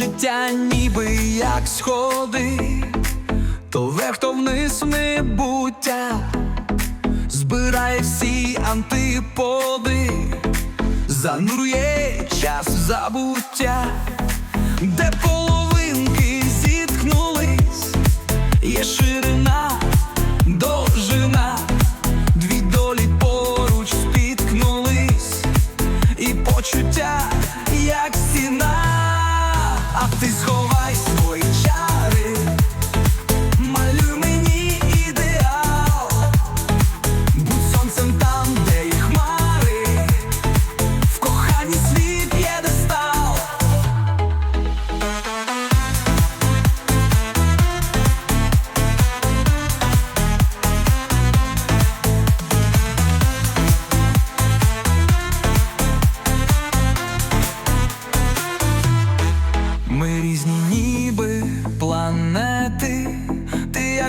життя ніби як сходи, то вверх, то вниз небуття, збирає всі антиподи, занурює час забуття, де половинки зіткнулись, є ширина,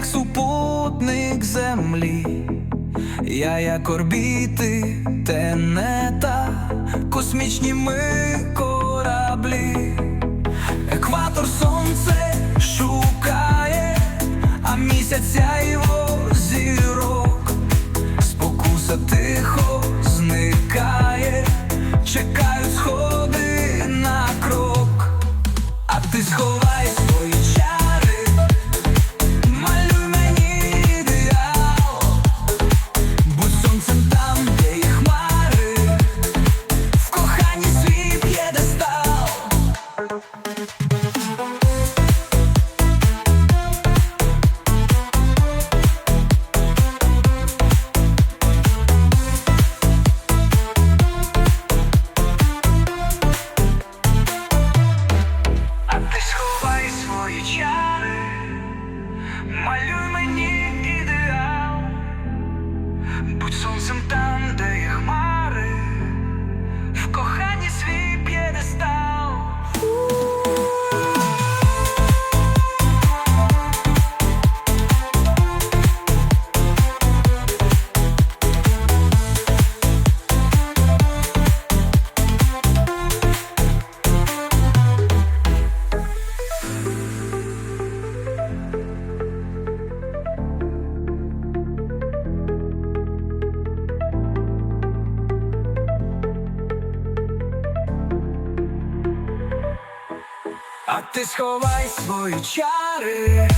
як супутник землі, я як орбіти тенета, космічні ми кораблі, екватор сонце шукає, а місяця його зірок, спокуса тихо зникає, чекають сходи на крок. А ти сховай А ти сховай свої чари,